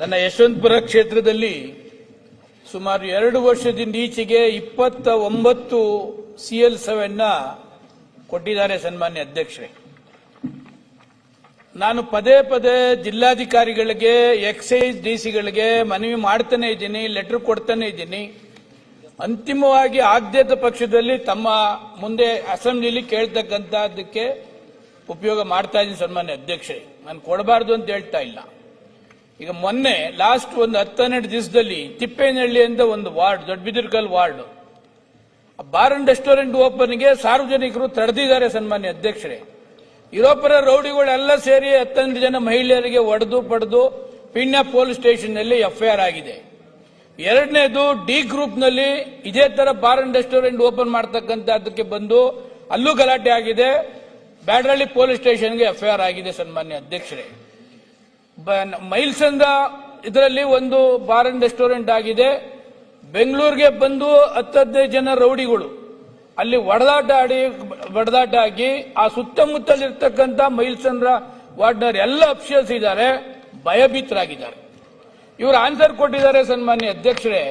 ನನ್ನ ಯಶವಂತಪುರ ಕ್ಷೇತ್ರದಲ್ಲಿ ಸುಮಾರು ಎರಡು ವರ್ಷದಿಂದ ಈಚೆಗೆ ಇಪ್ಪತ್ತ ಒಂಬತ್ತು ಸಿ ಎಲ್ ಸೆವೆನ್ನ ಕೊಟ್ಟಿದ್ದಾರೆ ಸನ್ಮಾನ್ಯ ಅಧ್ಯಕ್ಷರೇ. ನಾನು ಪದೇ ಪದೇ ಜಿಲ್ಲಾಧಿಕಾರಿಗಳಿಗೆ, ಎಕ್ಸೈಸ್ ಡಿಸಿಗಳಿಗೆ ಮನವಿ ಮಾಡ್ತಾನೆ ಇದ್ದೀನಿ, ಲೆಟರ್ ಕೊಡ್ತಾನೆ ಇದ್ದೀನಿ. ಅಂತಿಮವಾಗಿ ಆದ್ಯತ ಪಕ್ಷದಲ್ಲಿ ತಮ್ಮ ಮುಂದೆ ಅಸೆಂಬ್ಲಿಲಿ ಕೇಳ್ತಕ್ಕಂಥದ್ದಕ್ಕೆ ಉಪಯೋಗ ಮಾಡ್ತಾ ಇದ್ದೀನಿ ಸನ್ಮಾನ್ಯ ಅಧ್ಯಕ್ಷರೇ. ನಾನು ಕೊಡಬಾರ್ದು ಅಂತ ಹೇಳ್ತಾ ಇಲ್ಲ. ಈಗ ಮೊನ್ನೆ ಲಾಸ್ಟ್ ಒಂದು ಹತ್ತೆರಡು ದಿವಸದಲ್ಲಿ ತಿಪ್ಪೇನಹಳ್ಳಿ ಅಂತ ಒಂದು ward Doddabidirkal ward. Bar and restaurant ಓಪನ್ಗೆ ಸಾರ್ವಜನಿಕರು ತಡೆದಿದ್ದಾರೆ ಸನ್ಮಾನ್ಯ ಅಧ್ಯಕ್ಷರೇ. ಇರೋಪರ ರೌಡಿಗಳೆಲ್ಲ ಸೇರಿ ಹತ್ತೊಂದು ಜನ ಮಹಿಳೆಯರಿಗೆ ಒಡೆದು ಪಡೆದು ಪಿಣ್ಯ ಪೊಲೀಸ್ ಸ್ಟೇಷನ್ನಲ್ಲಿ ಎಫ್ಐಆರ್ ಆಗಿದೆ. ಎರಡನೇದು ಡಿ ಗ್ರೂಪ್ನಲ್ಲಿ ಇದೇ ತರ ಬಾರ್ ಅಂಡ್ ರೆಸ್ಟೋರೆಂಟ್ ಓಪನ್ ಮಾಡ್ತಕ್ಕಂಥದ್ದಕ್ಕೆ ಬಂದು ಅಲ್ಲೂ ಗಲಾಟೆ ಆಗಿದೆ. ಬ್ಯಾಡ್ರಳ್ಳಿ ಪೊಲೀಸ್ ಸ್ಟೇಷನ್ಗೆ ಎಫ್ಐಆರ್ ಆಗಿದೆ ಸನ್ಮಾನ್ಯ ಅಧ್ಯಕ್ಷರೇ. ಮೈಲ್ಸಂದ್ರ ಇದರಲ್ಲಿ ಒಂದು ಬಾರ್ ಅಂಡ್ ರೆಸ್ಟೋರೆಂಟ್ ಆಗಿದೆ. ಬೆಂಗಳೂರಿಗೆ ಬಂದು ಹತ್ತು ಹದಿನೈದು ಜನ ರೌಡಿಗಳು. ಅಲ್ಲಿ ಒಡೆದಾಟ ಆಡಿ ಒಡೆದಾಟ ಆಗಿ ಆ ಸುತ್ತಮುತ್ತಲಿರ್ತಕ್ಕಂಥ ಮೈಲ್ಸಂದ್ರ ವಾರ್ಡ್ನರ್ ಎಲ್ಲ ಅಫಿಷಿಯಲ್ಸ್ ಇದ್ದಾರೆ ಭಯಭೀತರಾಗಿದ್ದಾರೆ. ಇವರು ಆನ್ಸರ್ ಕೊಟ್ಟಿದ್ದಾರೆ ಸನ್ಮಾನ್ಯ ಅಧ್ಯಕ್ಷರೇ,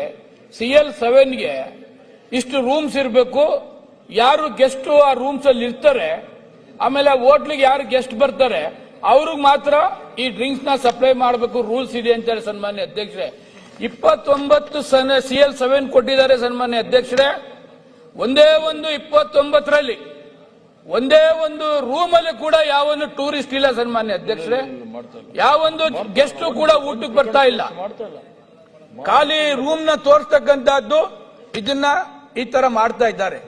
ಸಿ ಎಲ್ ಸೆವೆನ್ಗೆ ಇಷ್ಟು ರೂಮ್ಸ್ ಇರಬೇಕು, ಯಾರು ಗೆಸ್ಟ್ ಆ ರೂಮ್ಸ್ ಅಲ್ಲಿ ಇರ್ತಾರೆ, ಆಮೇಲೆ ಹೋಟ್ಲಿಗೆ ಯಾರು ಗೆಸ್ಟ್ ಬರ್ತಾರೆ ಅವ್ರಿಗೆ ಮಾತ್ರ ಈ ಡ್ರಿಂಕ್ಸ್ನ ಸಪ್ಲೈ ಮಾಡಬೇಕು ರೂಲ್ಸ್ ಇದೆ ಅಂತಾರೆ ಸನ್ಮಾನ್ಯ ಅಧ್ಯಕ್ಷರೇ. ಇಪ್ಪತ್ತೊಂಬತ್ತು ಸಿ ಎಲ್ ಸೆವೆನ್ ಕೊಟ್ಟಿದ್ದಾರೆ ಸನ್ಮಾನ್ಯ ಅಧ್ಯಕ್ಷರೇ. ಒಂದೇ ಒಂದು ಇಪ್ಪತ್ತೊಂಬತ್ತರಲ್ಲಿ ಒಂದೇ ಒಂದು ರೂಮ್ ಅಲ್ಲಿ ಕೂಡ ಯಾವೊಂದು ಟೂರಿಸ್ಟ್ ಇಲ್ಲ ಸನ್ಮಾನ್ಯ ಅಧ್ಯಕ್ಷರೇ. ಯಾವೊಂದು ಗೆಸ್ಟ್ ಕೂಡ ಊಟಕ್ಕೆ ಬರ್ತಾ ಇಲ್ಲ. ಖಾಲಿ ರೂಮ್ನ ತೋರಿಸ್ತಕ್ಕಂತಹದ್ದು ಇದನ್ನ ಈ ತರ ಮಾಡ್ತಾ ಇದ್ದಾರೆ.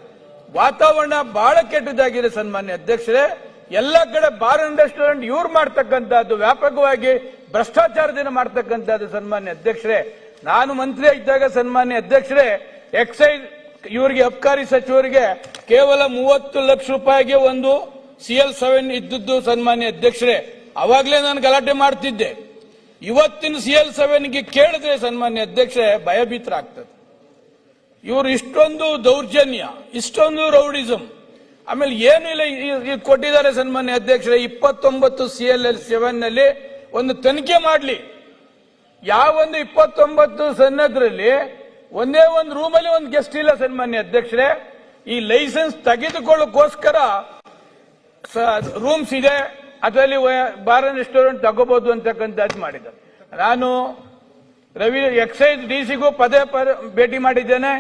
ವಾತಾವರಣ ಬಹಳ ಕೆಟ್ಟದಾಗಿದೆ ಸನ್ಮಾನ್ಯ ಅಧ್ಯಕ್ಷರೇ. ಎಲ್ಲ ಕಡೆ ಬಾರ್ ಅಂಡ್ ರೆಸ್ಟೋರೆಂಟ್ ಇವ್ರು ಮಾಡ್ತಕ್ಕಂಥದ್ದು ವ್ಯಾಪಕವಾಗಿ ಭ್ರಷ್ಟಾಚಾರದಿಂದ ಮಾಡ್ತಕ್ಕಂಥದ್ದು ಸನ್ಮಾನ್ಯ ಅಧ್ಯಕ್ಷರೇ. ನಾನು ಮಂತ್ರಿ ಇದ್ದಾಗ ಸನ್ಮಾನ್ಯ ಅಧ್ಯಕ್ಷರೇ ಎಕ್ಸೈಸ್ ಇವರಿಗೆ, ಅಬ್ಕಾರಿ ಸಚಿವರಿಗೆ ಕೇವಲ ಮೂವತ್ತು ಲಕ್ಷ ರೂಪಾಯಿಗೆ ಒಂದು ಸಿ ಎಲ್ ಸೆವೆನ್ ಇದ್ದದ್ದು ಸನ್ಮಾನ್ಯ ಅಧ್ಯಕ್ಷರೇ. ಅವಾಗಲೇ ನಾನು ಗಲಾಟೆ ಮಾಡ್ತಿದ್ದೆ. ಇವತ್ತಿನ ಸಿ ಎಲ್ ಸೆವೆನ್ಗೆ ಕೇಳಿದ್ರೆ ಸನ್ಮಾನ್ಯ ಅಧ್ಯಕ್ಷರೇ ಭಯಭೀತರಾಗ್ತದೆ. ಇವರು ಇಷ್ಟೊಂದು ದೌರ್ಜನ್ಯ, ಇಷ್ಟೊಂದು ರೌಡಿಸಮ್ ಆಮೇಲೆ ಏನು ಇಲ್ಲ ಕೊಟ್ಟಿದ್ದಾರೆ ಸನ್ಮಾನ್ಯ ಅಧ್ಯಕ್ಷರೇ, ಇಪ್ಪತ್ತೊಂಬತ್ತು ಸಿ ಎಲ್ ಎಲ್ ಸೆವೆನ್ನಲ್ಲಿ ಒಂದು ತನಿಖೆ ಮಾಡಲಿ. ಯಾವೊಂದು ಇಪ್ಪತ್ತೊಂಬತ್ತು ಸನ್ನದ್ರಲ್ಲಿ ಒಂದೇ ಒಂದು ರೂಮಲ್ಲಿ ಒಂದು ಗೆಸ್ಟ್ ಇಲ್ಲ ಸನ್ಮಾನ್ಯ ಅಧ್ಯಕ್ಷರೇ. ಈ ಲೈಸೆನ್ಸ್ ತೆಗೆದುಕೊಳ್ಳೋಕೋಸ್ಕರ ರೂಮ್ಸ್ ಇದೆ, ಅದರಲ್ಲಿ ಬಾರ್ ರೆಸ್ಟೋರೆಂಟ್ ತಗೋಬಹುದು ಅಂತಕ್ಕಂಥದ್ದು ಮಾಡಿದ್ದಾರೆ. ನಾನು ರವಿ, ಎಕ್ಸೈಸ್ ಡಿಸಿಗೂ ಪದೇ ಪದೇ ಭೇಟಿ ಮಾಡಿದ್ದೇನೆ.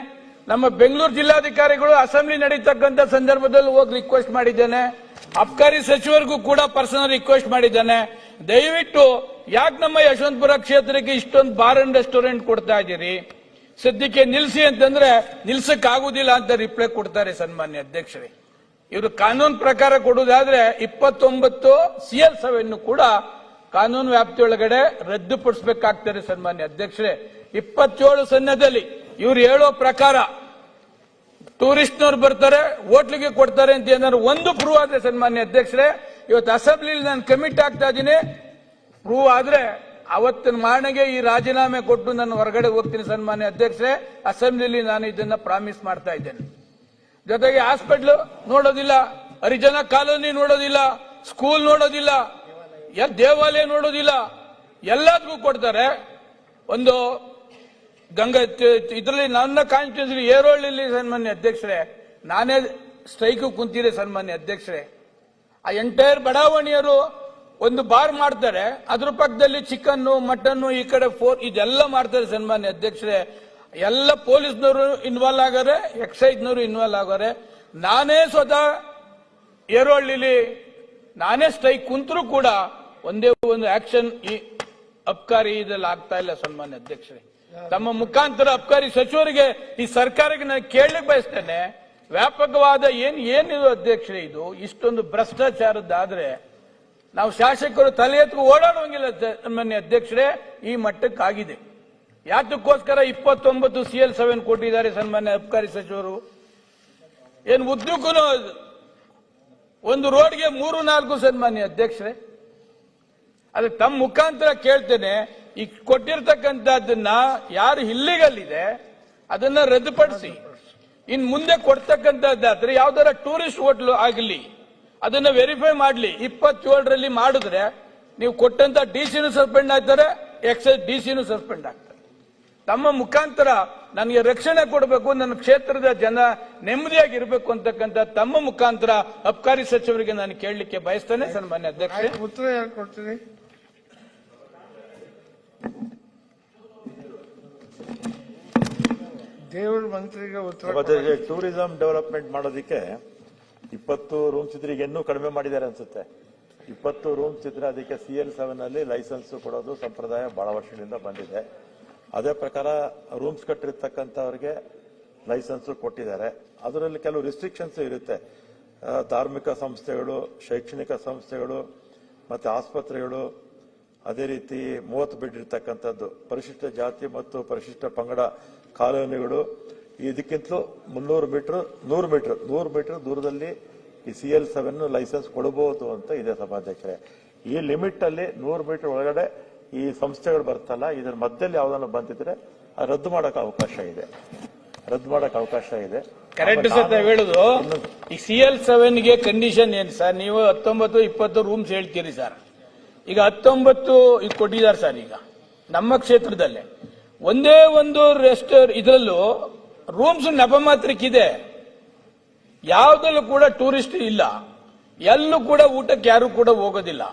ನಮ್ಮ ಬೆಂಗಳೂರು ಜಿಲ್ಲಾಧಿಕಾರಿಗಳು ಅಸೆಂಬ್ಲಿ ನಡೀತಕ್ಕಂಥ ಸಂದರ್ಭದಲ್ಲಿ ಹೋಗಿ ರಿಕ್ವೆಸ್ಟ್ ಮಾಡಿದ್ದೇನೆ. ಅಬ್ಕಾರಿ ಸಚಿವರಿಗೂ ಕೂಡ ಪರ್ಸನಲ್ ರಿಕ್ವೆಸ್ಟ್ ಮಾಡಿದ್ದೇನೆ. ದಯವಿಟ್ಟು, ಯಾಕೆ ನಮ್ಮ ಯಶವಂತಪುರ ಕ್ಷೇತ್ರಕ್ಕೆ ಇಷ್ಟೊಂದು ಬಾರ್ ಅಂಡ್ ರೆಸ್ಟೋರೆಂಟ್ ಕೊಡ್ತಾ ಇದ್ದೀರಿ? ಸದ್ಯಕ್ಕೆ ನಿಲ್ಸಿ ಅಂತಂದ್ರೆ ನಿಲ್ಸಕ್ ಆಗುದಿಲ್ಲ ಅಂತ ರಿಪ್ಲೈ ಕೊಡ್ತಾರೆ ಸನ್ಮಾನ್ಯ ಅಧ್ಯಕ್ಷರೇ. ಇವರು ಕಾನೂನು ಪ್ರಕಾರ ಕೊಡುವುದಾದ್ರೆ ಇಪ್ಪತ್ತೊಂಬತ್ತು ಸಿ ಎಲ್ ಸೆವೆನ್ ಕೂಡ ಕಾನೂನು ವ್ಯಾಪ್ತಿಯೊಳಗಡೆ ರದ್ದುಪಡಿಸಬೇಕಾಗ್ತಾರೆ ಸನ್ಮಾನ್ಯ ಅಧ್ಯಕ್ಷರೇ. ಇಪ್ಪತ್ತೇಳು ಸನ್ನದಲ್ಲಿ ಇವ್ರು ಹೇಳೋ ಪ್ರಕಾರ ಟೂರಿಸ್ಟ್ನವ್ರು ಬರ್ತಾರೆ, ಹೋಟ್ಲಿಗೆ ಕೊಡ್ತಾರೆ ಅಂತ ಏನಾದ್ರು ಒಂದು ಪ್ರೂವ್ ಆದ್ರೆ ಸನ್ಮಾನ್ಯ ಅಧ್ಯಕ್ಷರೇ, ಇವತ್ತು ಅಸೆಂಬ್ಲಿಲಿ ನಾನು ಕಮಿಟ್ ಆಗ್ತಾ ಇದ್ದೀನಿ. ಪ್ರೂವ್ ಆದ್ರೆ ಅವತ್ತಿನ ಮಾರಣೆಗೆ ಈ ರಾಜೀನಾಮೆ ಕೊಟ್ಟು ನಾನು ಹೊರಗಡೆ ಹೋಗ್ತೀನಿ ಸನ್ಮಾನ್ಯ ಅಧ್ಯಕ್ಷರೇ. ಅಸೆಂಬ್ಲಿಲಿ ನಾನು ಇದನ್ನ ಪ್ರಾಮಿಸ್ ಮಾಡ್ತಾ ಇದ್ದೇನೆ. ಜೊತೆಗೆ ಹಾಸ್ಪಿಟ್ಲ್ ನೋಡೋದಿಲ್ಲ, ಹರಿಜನ ಕಾಲೋನಿ ನೋಡೋದಿಲ್ಲ ಸ್ಕೂಲ್ ನೋಡೋದಿಲ್ಲ, ದೇವಾಲಯ ನೋಡೋದಿಲ್ಲ, ಎಲ್ಲದಕ್ಕೂ ಕೊಡ್ತಾರೆ. ಒಂದು ಗಂಗಾ ಇದರಲ್ಲಿ ನನ್ನ ಕಾನ್ಸ್ಟಿಟ್ಯೂನ್ಸಿ ಏರೋಳ್ಳಿ ಸನ್ಮಾನ್ಯ ಅಧ್ಯಕ್ಷರೇ. ನಾನೇ ಸ್ಟ್ರೈಕ್ ಕುಂತಿದೆ ಸನ್ಮಾನ್ಯ ಅಧ್ಯಕ್ಷರೇ. ಆ ಎಂಟೈರ್ ಬಡಾವಣೆಯರು ಒಂದು ಬಾರ್ ಮಾಡ್ತಾರೆ. ಅದ್ರ ಪಕ್ಕದಲ್ಲಿ ಚಿಕನ್ ಮಟನ್ ಈ ಕಡೆ ಫೋರ್, ಇದೆಲ್ಲ ಮಾಡ್ತಾರೆ ಸನ್ಮಾನ್ಯ ಅಧ್ಯಕ್ಷರೇ. ಎಲ್ಲ ಪೊಲೀಸ್ನವರು ಇನ್ವಾಲ್ವ್ ಆಗಾರೆ ಎಕ್ಸೈಸ್ನವರು ಇನ್ವಾಲ್ವ್ ಆಗಾರೆ. ನಾನೇ ಸ್ವತಃ ಏರೋಳ್ಳಿಲಿ, ನಾನೇ ಸ್ಟ್ರೈಕ್ ಕುಂತರೂ ಕೂಡ ಒಂದೇ ಒಂದು ಆಕ್ಷನ್ ಈ ಅಬ್ಕಾರಿ ಇದ್ರಲ್ಲಿ ಆಗ್ತಾ ಇಲ್ಲ ಸನ್ಮಾನ್ಯ ಅಧ್ಯಕ್ಷರೇ. ತಮ್ಮ ಮುಖಾಂತರ ಅಬ್ಕಾರಿ ಸಚಿವರಿಗೆ ಈ ಸರ್ಕಾರಕ್ಕೆ ನಾನು ಕೇಳಲಿಕ್ಕೆ ಬಯಸ್ತೇನೆ. ವ್ಯಾಪಕವಾದ ಏನ್ ಏನಿದು ಅಧ್ಯಕ್ಷರೇ ಇದು? ಇಷ್ಟೊಂದು ಭ್ರಷ್ಟಾಚಾರದ್ದಾದ್ರೆ ನಾವು ಶಾಸಕರು ತಲೆ ಎತ್ತು ಓಡಾಡುವಂಗಿಲ್ಲ ಸನ್ಮಾನ್ಯ ಅಧ್ಯಕ್ಷರೇ, ಈ ಮಟ್ಟಕ್ಕಾಗಿದೆ. ಯಾತಕ್ಕೋಸ್ಕರ ಇಪ್ಪತ್ತೊಂಬತ್ತು ಸಿ ಎಲ್ ಸೆವೆನ್ ಕೊಟ್ಟಿದ್ದಾರೆ ಸನ್ಮಾನ್ಯ ಅಬ್ಕಾರಿ ಸಚಿವರು. ಏನು ಉದ್ದಕ್ಕೂ ಒಂದು ರೋಡ್ಗೆ ಮೂರು ನಾಲ್ಕು ಸನ್ಮಾನ್ಯ ಅಧ್ಯಕ್ಷರೇ. ಅದಕ್ಕೆ ತಮ್ಮ ಮುಖಾಂತರ ಕೇಳ್ತೇನೆ. ಈ ಕೊಟ್ಟಿರ್ತಕ್ಕಂಥದ್ದನ್ನ ಯಾರು ಇಲ್ಲಿಗಲ್ಲಿದೆ, ಅದನ್ನ ರದ್ದುಪಡಿಸಿ. ಇನ್ ಮುಂದೆ ಕೊಡ್ತಕ್ಕಂಥದ್ದಾದ್ರೆ ಯಾವ್ದಾರ ಟೂರಿಸ್ಟ್ ಹೋಟ್ಲು ಆಗಲಿ, ಅದನ್ನ ವೆರಿಫೈ ಮಾಡಲಿ. ಇಪ್ಪತ್ತೇಳರಲ್ಲಿ ಮಾಡಿದ್ರೆ ನೀವು ಕೊಟ್ಟಂತ ಡಿ ಸಿನೂ ಸಸ್ಪೆಂಡ್ ಆಗ್ತಾರೆ, ಎಕ್ಸೈಸ್ ಡಿ ಸಿನೂ ಸಸ್ಪೆಂಡ್ ಆಗ್ತಾರೆ. ತಮ್ಮ ಮುಖಾಂತರ ನನಗೆ ರಕ್ಷಣೆ ಕೊಡಬೇಕು, ನನ್ನ ಕ್ಷೇತ್ರದ ಜನ ನೆಮ್ಮದಿಯಾಗಿರ್ಬೇಕು ಅಂತಕ್ಕಂಥ ತಮ್ಮ ಮುಖಾಂತರ ಅಬ್ಕಾರಿ ಸಚಿವರಿಗೆ ನಾನು ಕೇಳಲಿಕ್ಕೆ ಬಯಸ್ತೇನೆ, ಸನ್ಮಾನ್ಯ ಅಧ್ಯಕ್ಷ ದೇವ್ರ ಮಂತ್ರಿಗೆ ಉತ್ತರ ಮತ್ತೆ. ಟೂರಿಸಂ ಡೆವಲಪ್ಮೆಂಟ್ ಮಾಡೋದಕ್ಕೆ ಇಪ್ಪತ್ತು ರೂಮ್ಸ್ ಇದ್ರೆ ಈಗ ಇನ್ನೂ ಕಡಿಮೆ ಮಾಡಿದ್ದಾರೆ ಅನ್ಸುತ್ತೆ. ಇಪ್ಪತ್ತು ರೂಮ್ಸ್ ಇದ್ರೆ ಅದಕ್ಕೆ ಸಿ ಎಲ್ ಸೆವೆನ್ ಅಲ್ಲಿ ಲೈಸೆನ್ಸ್ ಕೊಡೋದು ಸಂಪ್ರದಾಯ ಬಹಳ ವರ್ಷದಿಂದ ಬಂದಿದೆ. ಅದೇ ಪ್ರಕಾರ ರೂಮ್ಸ್ ಕಟ್ಟಿರ್ತಕ್ಕಂಥವ್ರಿಗೆ ಲೈಸೆನ್ಸ್ ಕೊಟ್ಟಿದ್ದಾರೆ. ಅದರಲ್ಲಿ ಕೆಲವು ರಿಸ್ಟ್ರಿಕ್ಷನ್ಸ್ ಇರುತ್ತೆ. ಧಾರ್ಮಿಕ ಸಂಸ್ಥೆಗಳು ಶೈಕ್ಷಣಿಕ ಸಂಸ್ಥೆಗಳು ಮತ್ತೆ ಆಸ್ಪತ್ರೆಗಳು ಅದೇ ರೀತಿ ಮೂವತ್ತು ಬೆಡ್ ಇರ್ತಕ್ಕಂಥದ್ದು. ಪರಿಶಿಷ್ಟ ಜಾತಿ ಮತ್ತು ಪರಿಶಿಷ್ಟ ಪಂಗಡ ಕಾಲೋನಿಗಳು ಇದಕ್ಕಿಂತಲೂ ಮುನ್ನೂರು ಮೀಟರ್ ನೂರು ಮೀಟರ್ ನೂರು ಮೀಟರ್ ದೂರದಲ್ಲಿ ಈ ಸಿ ಎಲ್ ಸೆವೆನ್ ಲೈಸೆನ್ಸ್ ಕೊಡಬಹುದು ಅಂತ ಇದೆ ಸಭಾಧ್ಯಕ್ಷರೇ. ಈ ಲಿಮಿಟ್ ಅಲ್ಲಿ ನೂರು ಮೀಟರ್ ಒಳಗಡೆ ಈ ಸಂಸ್ಥೆಗಳು ಬರ್ತಲ್ಲ ಇದರ ಮಧ್ಯದಲ್ಲಿ ಯಾವ್ದಾದ್ರು ಬಂದಿದ್ರೆ ರದ್ದು ಮಾಡಕ್ ಅವಕಾಶ ಇದೆ. ರದ್ದು ಮಾಡಕ್ ಅವಕಾಶ ಇದೆ. ಕರೆಕ್ಟ್ ಸರ್ ಹೇಳುದು ಈ ಸಿ ಎಲ್ ಸೆವೆನ್ಗೆ ಕಂಡೀಷನ್ ಏನು ಸರ್? ನೀವು ಹತ್ತೊಂಬತ್ತು ಇಪ್ಪತ್ತು ರೂಮ್ಸ್ ಹೇಳ್ತೀರಿ ಸರ್. ಈಗ ಹತ್ತೊಂಬತ್ತು ಈಗ ಕೊಟ್ಟಿದ್ದಾರೆ ಸರ್ ಈಗ ನಮ್ಮ ಕ್ಷೇತ್ರದಲ್ಲೇ. ಒಂದೇ ಒಂದು ರೆಸ್ಟ್ ಇದರಲ್ಲೂ ರೂಮ್ಸ್ ನೆಪ ಮಾತ್ರಕ್ಕಿದೆ ಯಾವುದಲ್ಲೂ ಕೂಡ ಟೂರಿಸ್ಟ್ ಇಲ್ಲ. ಎಲ್ಲೂ ಕೂಡ ಊಟಕ್ಕೆ ಯಾರು ಕೂಡ ಹೋಗೋದಿಲ್ಲ.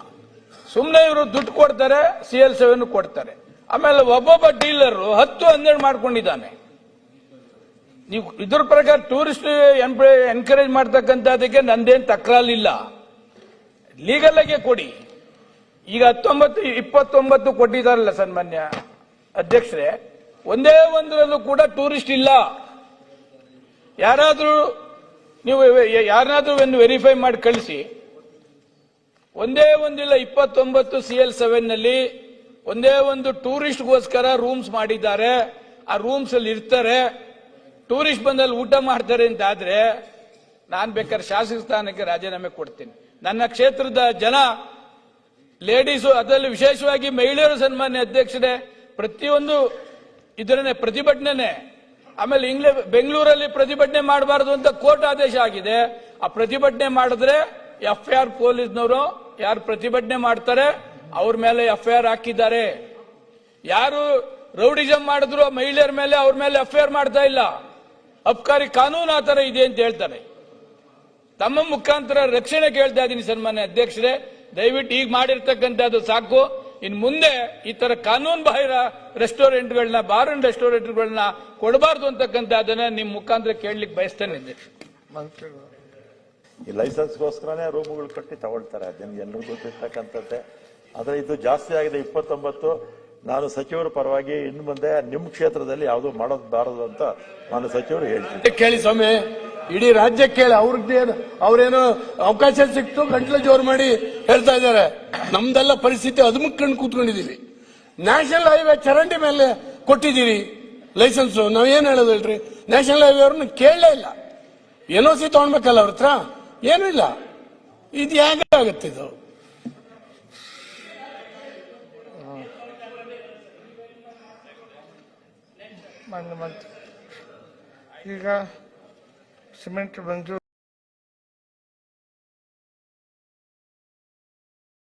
ಸುಮ್ಮನೆ ಇವರು ದುಡ್ಡು ಕೊಡ್ತಾರೆ ಸಿ ಎಲ್ ಸೆವೆನ್ ಕೊಡ್ತಾರೆ. ಆಮೇಲೆ ಒಬ್ಬೊಬ್ಬ ಡೀಲರ್ ಹತ್ತು, ಹನ್ನೆರಡು ಮಾಡ್ಕೊಂಡಿದ್ದಾನೆ. ನೀವು ಇದ್ರ ಪ್ರಕಾರ ಟೂರಿಸ್ಟ್ ಎನ್ಕರೇಜ್ ಮಾಡ್ತಕ್ಕಂಥದಕ್ಕೆ ನಂದೇನು ತಕ್ರಾಲಿಲ್ಲ. ಲೀಗಲ್ ಆಗಿ ಕೊಡಿ. ಈಗ ಹತ್ತೊಂಬತ್ತು, ಇಪ್ಪತ್ತೊಂಬತ್ತು ಕೊಟ್ಟಿದ್ದಾರಲ್ಲ ಸನ್ಮಾನ್ಯ. ಅಧ್ಯಕ್ಷರೇ, ಒಂದೇ ಒಂದರಲ್ಲೂ ಕೂಡ ಟೂರಿಸ್ಟ್ ಇಲ್ಲ. ಯಾರಾದರೂ ನೀವು ಯಾರನ್ನಾದ್ರೂ ಒಂದು ವೆರಿಫೈ ಮಾಡಿ ಕಳಿಸಿ. ಒಂದೇ ಒಂದಿಲ್ಲ, ಇಪ್ಪತ್ತೊಂಬತ್ತು ಸಿ ಎಲ್ ಸೆವೆನ್ನಲ್ಲಿ ಒಂದೇ ಒಂದು ಟೂರಿಸ್ಟ್ಗೋಸ್ಕರ ರೂಮ್ಸ್ ಮಾಡಿದ್ದಾರೆ. ಆ ರೂಮ್ಸ್ ಅಲ್ಲಿ ಇರ್ತಾರೆ. ಟೂರಿಸ್ಟ್ ಬಂದಲ್ಲಿ ಊಟ ಮಾಡ್ತಾರೆ ಅಂತ ಆದ್ರೆ, ನಾನು ಬೇಕಾದ್ರೆ ಶಾಸಕ ಸ್ಥಾನಕ್ಕೆ ರಾಜೀನಾಮೆ ಕೊಡ್ತೀನಿ. ನನ್ನ ಕ್ಷೇತ್ರದ ಜನ ಲೇಡೀಸು ಅದರಲ್ಲಿ ವಿಶೇಷವಾಗಿ ಮಹಿಳೆಯರು ಸನ್ಮಾನ್ಯ ಅಧ್ಯಕ್ಷರೇ ಪ್ರತಿಯೊಂದು ಇದರನ್ನೇ ಪ್ರತಿಭಟನೆ ಆಮೇಲೆ ಇಂಗ್ಲೆ, ಬೆಂಗಳೂರಲ್ಲಿ ಪ್ರತಿಭಟನೆ ಮಾಡಬಾರದು ಅಂತ ಕೋರ್ಟ್ ಆದೇಶ ಆಗಿದೆ. ಆ ಪ್ರತಿಭಟನೆ ಮಾಡಿದ್ರೆ ಎಫ್ ಐ ಆರ್ ಪೊಲೀಸ್ನವರು ಯಾರು ಪ್ರತಿಭಟನೆ ಮಾಡ್ತಾರೆ, ಅವ್ರ ಮೇಲೆ ಎಫ್ ಐ ಆರ್ ಹಾಕಿದ್ದಾರೆ. ಯಾರು ರೌಡಿಸಂ ಮಾಡಿದ್ರು ಮಹಿಳೆಯರ ಮೇಲೆ, ಅವ್ರ ಮೇಲೆ ಎಫ್ ಐ ಆರ್ ಮಾಡ್ತಾ ಇಲ್ಲ. ಅಬ್ಕಾರಿ ಕಾನೂನು ಆ ತರ ಇದೆ ಅಂತ ಹೇಳ್ತಾರೆ. ತಮ್ಮ ಮುಖಾಂತರ ರಕ್ಷಣೆ ಕೇಳ್ತಾ ಇದ್ದೀನಿ ಸನ್ಮಾನ್ಯ ಅಧ್ಯಕ್ಷರೇ. ದಯವಿಟ್ಟು ಈಗ ಮಾಡಿರ್ತಕ್ಕಂಥದ್ದು ಸಾಕು. ಇನ್ ಮುಂದೆ ಈ ತರ ಕಾನೂನು ಬಾಹಿರ ರೆಸ್ಟೋರೆಂಟ್ಗಳನ್ನ ಬಾರ್ ಅಂಡ್ ರೆಸ್ಟೋರೆಂಟ್ಗಳನ್ನ ಕೊಡಬಾರ್ದು ಅಂತಕ್ಕಂಥದ್ದನ್ನ ನಿಮ್ ಮುಖಾಂತರ ಕೇಳಲಿಕ್ಕೆ ಬಯಸ್ತೇನೆ ಮಂತ್ರಿಗಳು ಈ ಲೈಸೆನ್ಸ್ಗೋಸ್ಕರನೇ ರೂಮ್ಗಳು ಕಟ್ಟಿ ತಗೊಳ್ತಾರೆ ಅದನ್ನ ಎಲ್ಲರಿಗೂ ಗೊತ್ತಿರ್ತಕ್ಕಂಥದ್ದೇ. ಆದರೆ ಇದು ಜಾಸ್ತಿ ಆಗಿದೆ ಇಪ್ಪತ್ತೊಂಬತ್ತು. ನಾನು ಸಚಿವರ ಪರವಾಗಿ ಇನ್ನು ಮುಂದೆ ನಿಮ್ಮ ಕ್ಷೇತ್ರದಲ್ಲಿ ಯಾವುದು ಮಾಡೋದು ಬಾರದು ಅಂತ ನಾನು ಸಚಿವರು ಹೇಳ್ತೀನಿ. ಕೇಳಿ ಸ್ವಾಮಿ ಇಡೀ ರಾಜ್ಯ ಕೇಳಿ ಅವ್ರಿಗೆ ಅವ್ರೇನೋ ಅವಕಾಶ ಸಿಕ್ತು, ಗಂಟ್ಲು ಜೋರು ಮಾಡಿ ಹೇಳ್ತಾ ಇದ್ದಾರೆ. ನಮ್ದೆಲ್ಲ ಪರಿಸ್ಥಿತಿ ಅದುಮುಕ್ಕಂಡು ಕೂತ್ಕೊಂಡಿದ್ದೀವಿ ನ್ಯಾಷನಲ್ ಹೈವೇ ಚರಂಡಿ ಮೇಲೆ ಕೊಟ್ಟಿದ್ದೀರಿ ಲೈಸೆನ್ಸ್. ನಾವೇನು ಹೇಳೋದು ಹೇಳ್ರಿ? ನ್ಯಾಷನಲ್ ಹೈವೇ ಅವ್ರನ್ನ ಕೇಳಲೇ ಇಲ್ಲ. ಎನ್ ಸಿ ತಗೊಳ್ಬೇಕಲ್ಲ ಅವ್ರ ಹತ್ರ? ಏನೂ ಇಲ್ಲ. ಇದು ಹೇಗೆ ಆಗುತ್ತೆ ಇದು? ಈಗ ಸಿಮೆಂಟ್ ಮಂಜೂರು